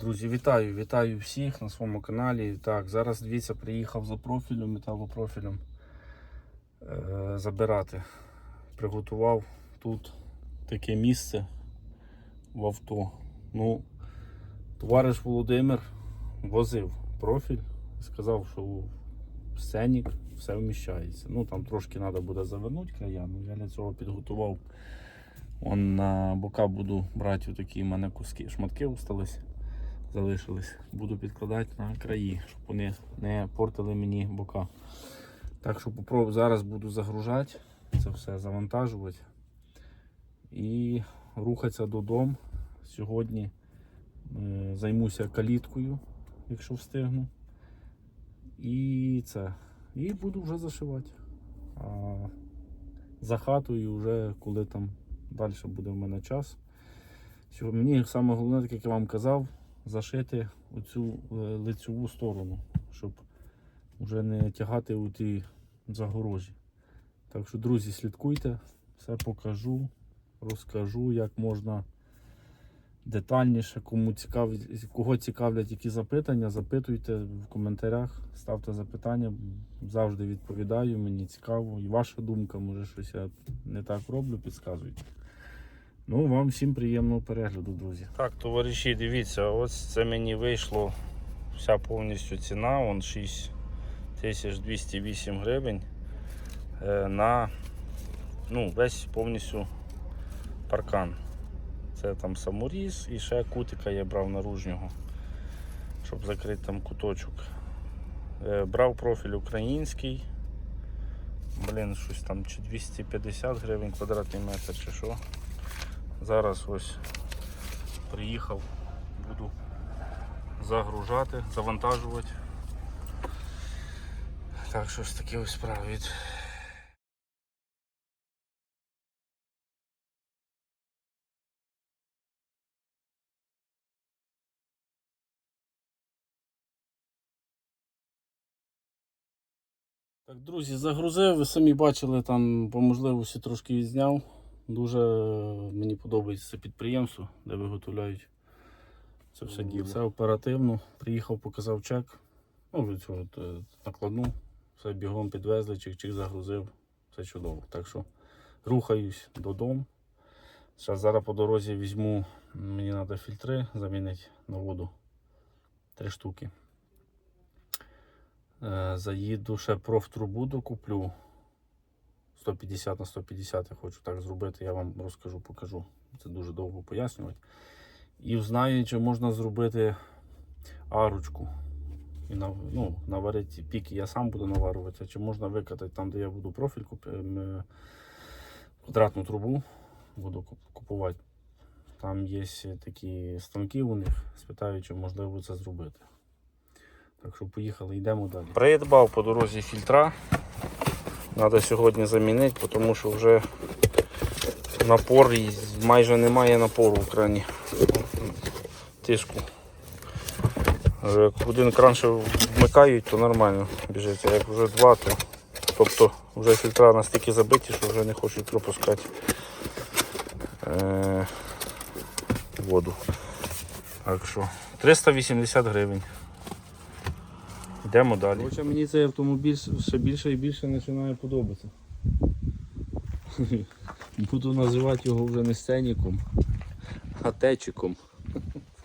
Друзі, вітаю, вітаю всіх на своєму каналі. Так, зараз дивіться, приїхав за профілем, металопрофілем е, забирати. Приготував тут таке місце в авто. Ну, товариш Володимир возив профіль, сказав, що сценік все вміщається. Ну там трошки треба буде завернути края, ну я для цього підготував. Он на бока буду брати такі мене куски, шматки остались, залишились. Буду підкладати на краї, щоб вони не портили мені бока. Так що попробую, зараз буду загружати, це все завантажувати і рухатися додому. Сьогодні е, займуся каліткою, якщо встигну. І це. І буду вже зашивати. А за хатою вже коли там далі буде в мене час. Мені саме головне, як я вам казав, зашити оцю е, лицеву сторону, щоб вже не тягати у ті загорожі. Так що, друзі, слідкуйте, все покажу, розкажу, як можна детальніше, кому цікавить, кого цікавлять які запитання, запитуйте в коментарях, ставте запитання, завжди відповідаю, мені цікаво. І ваша думка, може щось я не так роблю, підказуйте. Ну, вам всім приємного перегляду, друзі. Так, товариші, дивіться, ось це мені вийшло вся повністю ціна, вон 6208 гривень е, на ну, весь повністю паркан. Це там саморіз і ще кутика я брав наружнього, щоб закрити там куточок. Е, Брав профіль український. Блін, щось там чи 250 гривень квадратний метр чи що. Зараз ось приїхав, буду загружати, завантажувати. Так що ж таке ось справи. Так, друзі, загрузив, ви самі бачили, там по можливості трошки відзняв. Дуже мені подобається це підприємство, де виготовляють це все діло. Все оперативно. Приїхав, показав чек. Ну, від цього от, е, накладну. Все бігом підвезли, чик-чик загрузив. Все чудово. Так що рухаюсь додому. Зараз зараз по дорозі візьму, мені треба фільтри замінити на воду. Три штуки. Е, Заїду ще профтрубу докуплю. 150 на 150 я хочу так зробити, я вам розкажу, покажу. Це дуже довго пояснювати. І знаю, чи можна зробити арочку. І на, ну, наварити піки я сам буду наварювати, чи можна викатати там, де я буду профіль куп- ем, е, квадратну трубу буду купувати. Там є такі станки у них, спитаю, чи можливо це зробити. Так що поїхали, йдемо далі. Придбав по дорозі фільтра. Треба сьогодні замінити, тому що вже напор майже немає напору в крані тиску. Як один кран ще вмикають, то нормально біжить, а як вже два, то тобто вже фільтра настільки забиті, що вже не хочуть пропускати е, воду. Так що 380 гривень. Йдемо далі. Хоча мені цей автомобіль все більше і більше починає подобатися. Буду називати його вже не сценіком, а течиком.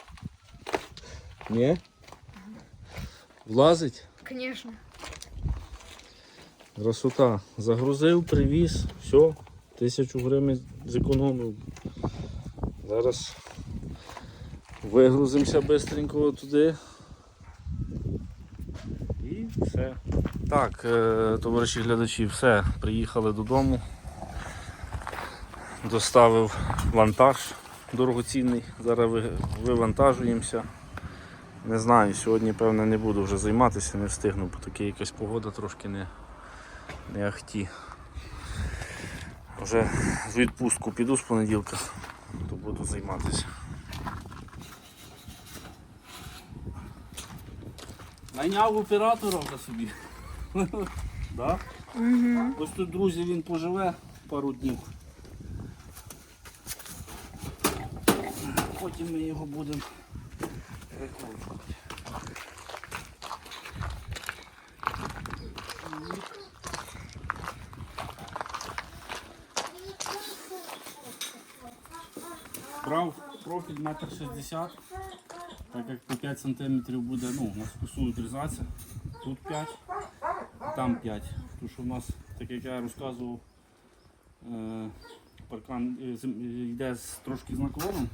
Ні? Влазить? Конечно. Красота. Загрузив, привіз, все, тисячу гривень зекономив. Зараз вигрузимося швидко туди. Все. Так, е, товариші глядачі, все, приїхали додому. Доставив вантаж дорогоцінний. Зараз вивантажуємося. Не знаю, сьогодні, певне, не буду вже займатися, не встигну, бо таки якась погода трошки не, не ахті. Вже в відпустку піду з понеділка, то буду займатися. Найняв оператора вже собі. да? Ось тут, друзі, він поживе пару днів. Потім ми його будемо прикручувати. Брав профіль метр шістдесят, так як по 5 см буде ну, на вкусу відрізатися. Тут 5, там 5. Тому що в нас, так як я розказував, е, паркан е, йде з, трошки з наклоном,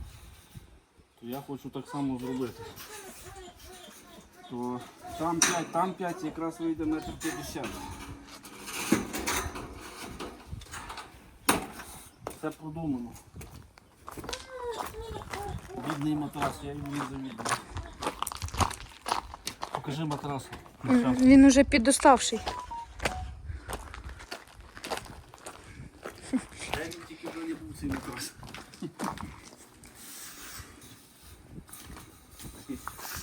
то я хочу так само зробити. То там 5, там 5, якраз вийде метр 50. Це продумано. Бідний матрас, я йому не завідую. Покажи матрас. Він уже підоставший. Я він тільки вже не був цей матрас.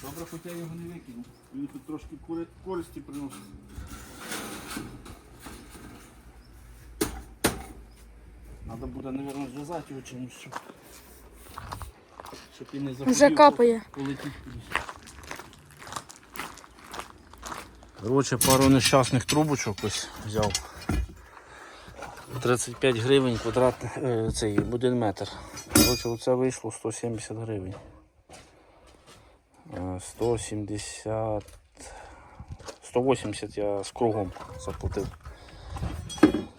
Добре, хоч я його не викинув. Він тут трошки кори- користі приносить. Треба буде, мабуть, зв'язати його чимось, щоб, щоб він не захотів. Вже капає. кудись. Коротше, пару нещасних трубочок ось взяв. 35 гривень квадратний е, цей один метр. Коротше, оце вийшло 170 гривень. Е, 170. 180 я з кругом заплатив.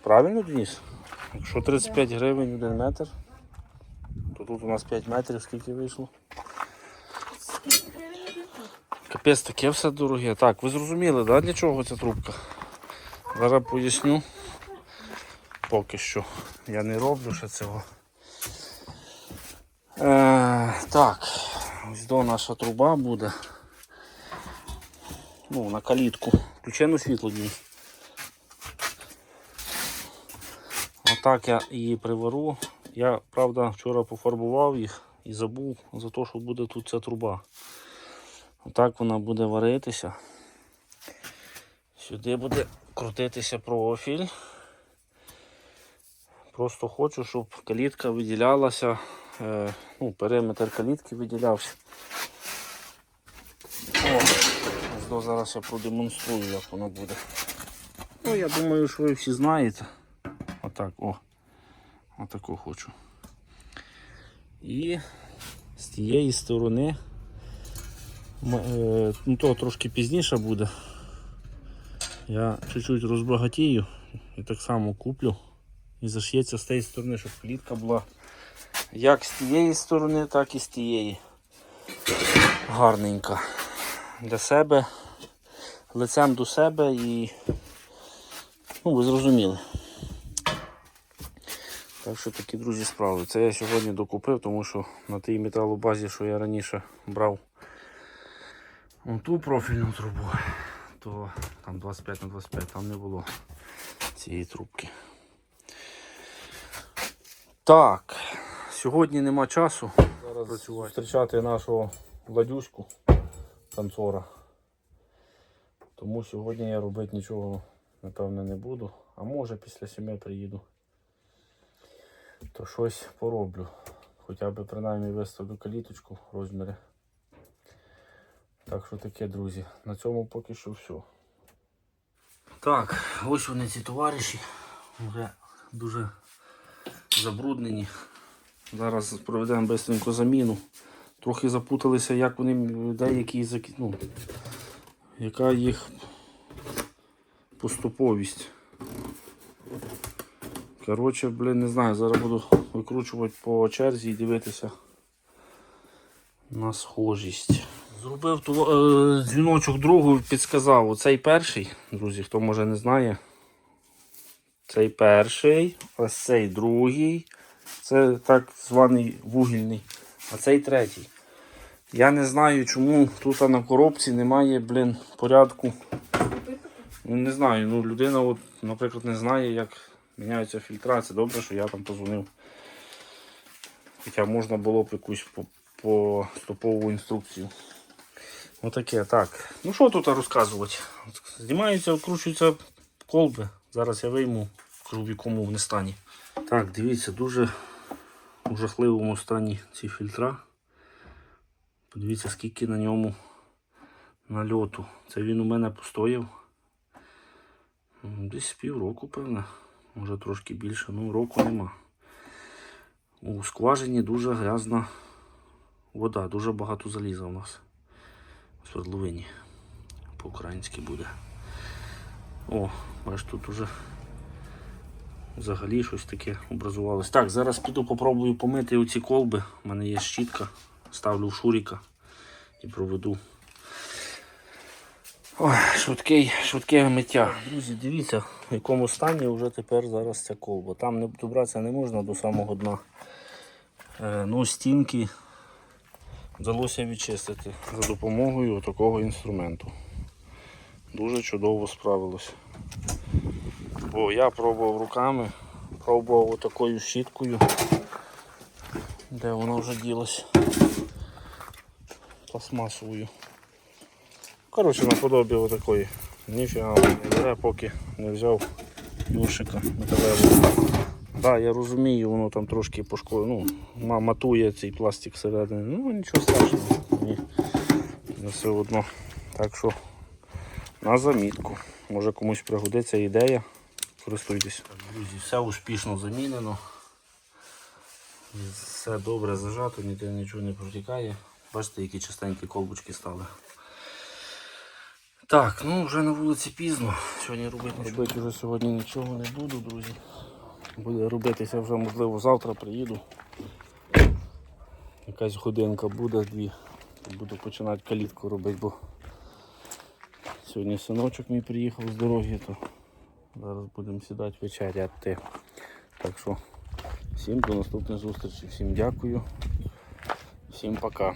Правильно, Денис? Якщо 35 гривень один метр, тут у нас 5 метрів, скільки вийшло? Капець, таке все дороге. Так, ви зрозуміли, да, для чого ця трубка? Зараз поясню. Поки що я не роблю ще цього. Е, так, ось до наша труба буде. Ну, на калітку. Включено світло дні. Отак я її привару. Я, правда, вчора пофарбував їх і забув за те, що буде тут ця труба. Отак вона буде варитися. Сюди буде крутитися профіль. Просто хочу, щоб калітка виділялася, е, ну, периметр калітки виділявся. О, зараз я продемонструю, як воно буде. Ну, я думаю, що ви всі знаєте. Отак, о. Отаку хочу. І з тієї сторони е, ну то трошки пізніше буде. Я чуть-чуть розбагатію і так само куплю. І зашиється з тієї сторони, щоб клітка була як з тієї сторони, так і з тієї. Гарненька. Для себе, лицем до себе і ну, ви зрозуміли. Так що такі друзі справи. Це я сьогодні докупив, тому що на тій металобазі, що я раніше брав ту профільну трубу, то там 25 на 25, там не було цієї трубки. Так, сьогодні нема часу зараз працювати. зустрічати нашого Владюську, танцора. Тому сьогодні я робити нічого, напевно, не буду. А може після сіми приїду. То щось пороблю. Хоча б принаймні виставлю каліточку в розмірі. Так що таке, друзі. На цьому поки що все. Так, ось вони ці товариші. Вже дуже забруднені. Зараз проведемо бистренько заміну. Трохи запуталися, як вони деякі ну, яка їх поступовість. Коротше, блін, не знаю, зараз буду викручувати по черзі і дивитися на схожість. Зробив ту, е, дзвіночок другу, підсказав. Оцей перший, друзі, хто може не знає. Цей перший, ось цей другий. Це так званий вугільний. А цей третій. Я не знаю, чому тут на коробці немає, блін, порядку. Ну, не знаю, ну людина, от, наприклад, не знає, як міняються фільтра. Добре, що я там позвонив. Хоча можна було б якусь по, по інструкцію. Отаке, так. Ну що тут розказувати? Знімаються, викручуються колби. Зараз я вийму, в якому вони стані. Так, дивіться, дуже у жахливому стані ці фільтра. Подивіться, скільки на ньому нальоту. Це він у мене постояв. Десь півроку, певне. Може трошки більше, ну року нема. У скважині дуже грязна вода, дуже багато заліза у нас. В свердловині. По-українськи буде. О, бачиш, тут уже взагалі щось таке образувалось. Так, зараз піду попробую помити оці колби. У мене є щітка. Ставлю в шуріка і проведу. Ой, швидкий, швидке миття. Друзі, дивіться, в якому стані вже тепер зараз ця колба. Там не добратися не можна до самого дна. Е, ну, стінки вдалося відчистити за допомогою такого інструменту. Дуже чудово справилось. Бо я пробував руками, пробував отакою щіткою. Де воно вже ділось? Пластмасовою. Коротше, наподобі отакої. Ніфіга не бере, поки не взяв юршика металевого. Да, я розумію, воно там трошки пошкодило. Ну, матує цей пластик всередині. Ну, нічого страшного. Ні. Не все одно. Так що на замітку. Може комусь пригодиться ідея. Користуйтесь. Друзі, все успішно замінено. Все добре зажато, ніде нічого не протікає. Бачите, які чистенькі колбочки стали. Так, ну вже на вулиці пізно. Сьогодні робити, робити вже сьогодні нічого не буду, друзі. Буде робитися вже, можливо, завтра приїду. Якась годинка буде, дві. Буду починати калітку робити, бо сьогодні синочок мій приїхав з дороги, то зараз будемо сідати вечеряти. Так що всім до наступної зустрічі, всім дякую, всім пока.